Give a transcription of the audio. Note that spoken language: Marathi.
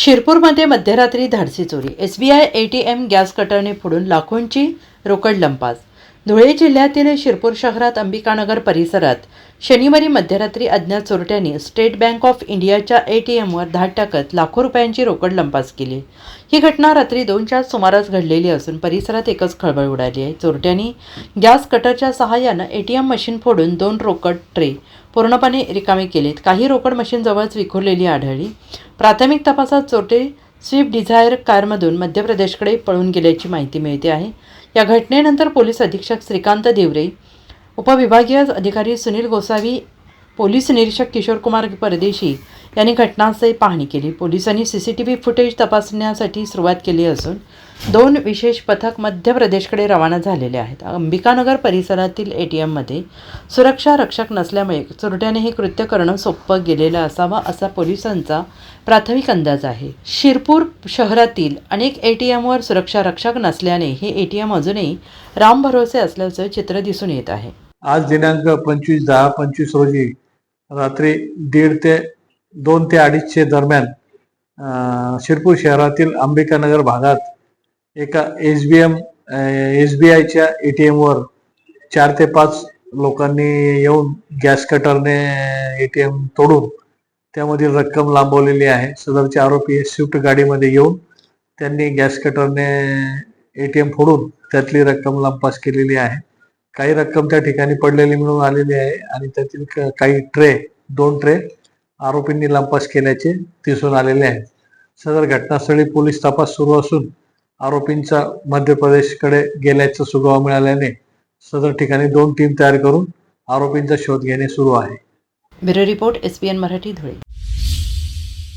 शिरपूरमध्ये मध्यरात्री धाडसी चोरी. S B I A T M gas कटरने फोडून लाखोंची रोकड लंपास. धुळे जिल्ह्यातील शिरपूर शहरात अंबिकानगर परिसरात शनिवारी मध्यरात्री अज्ञात चोरट्यांनी स्टेट बँक ऑफ इंडियाच्या ए टी एमवर धाड टाकत लाखो रुपयांची रोकड लंपास केली. ही घटना रात्री दोनच्या सुमारास घडलेली असून परिसरात एकच खळबळ उडाली आहे. चोरट्यांनी गॅस कटरच्या सहाय्यानं ए टी एम मशीन फोडून दोन रोकड ट्रे पूर्णपणे रिकामे केलेत. काही रोकड मशीन जवळच विखुरलेली आढळली. प्राथमिक तपासात चोरटे स्विफ्ट डिझायर कारमधून मध्य प्रदेशकडे पळून गेल्याची माहिती मिळते आहे. या घटनेनंतर पोलीस अधीक्षक श्रीकांत देवरे उपविभागीय अधिकारी सुनील गोसावी पोलीस निरीक्षक किशोरकुमार परदेशी यांनी घटनास्थळी पाहणी केली. पोलिसांनी C C T V footage तपासण्यासाठी सुरुवात केली असून दोन विशेष पथक मध्य प्रदेशकडे रवाना झालेले आहेत. अंबिकानगर परिसरातील ए टी एममध्ये सुरक्षा रक्षक नसल्यामुळे चोरट्याने हे कृत्य करणं सोपं गेलेलं असावं असा पोलिसांचा प्राथमिक अंदाज आहे. शिरपूर शहरातील अनेक ए टी एमवर सुरक्षा रक्षक नसल्याने हे ए टी एम अजूनही राम भरोसे असल्याचं चित्र दिसून येत आहे. आज दिनांक पंचवीस दहा पंचवीस रोजी रात्री दीड ते दोन ते अडीचशे दरम्यान शिरपूर शहरातील अंबिकानगर भागात एका S B M S B आयच्या ए टी एमवर चार ते पाच लोकांनी येऊन गॅस कटरने ए टी एम तोडून त्यामधील रक्कम लांबवलेली आहे. सदरचे आरोपी स्विफ्ट गाडीमध्ये येऊन त्यांनी गॅस कटरने ए टी एम फोडून त्यातली रक्कम लंपास केलेली आहे. काही रक्कम त्या ठिकाणी पडलेली मिळून आलेली आहे आणि त्यातील क- काही ट्रे दोन ट्रे आरोपींनी लंपास केल्याचे दिसून आलेले आहे. सदर घटनास्थळी पोलीस तपास सुरू असून आरोपींचा मध्य प्रदेशकडे गेल्याचा सुगावा मिळाल्याने सदर ठिकाणी दोन टीम तयार करून आरोपींचा शोध घेणे सुरू आहे. Bureau report S P N Marathi Dhule.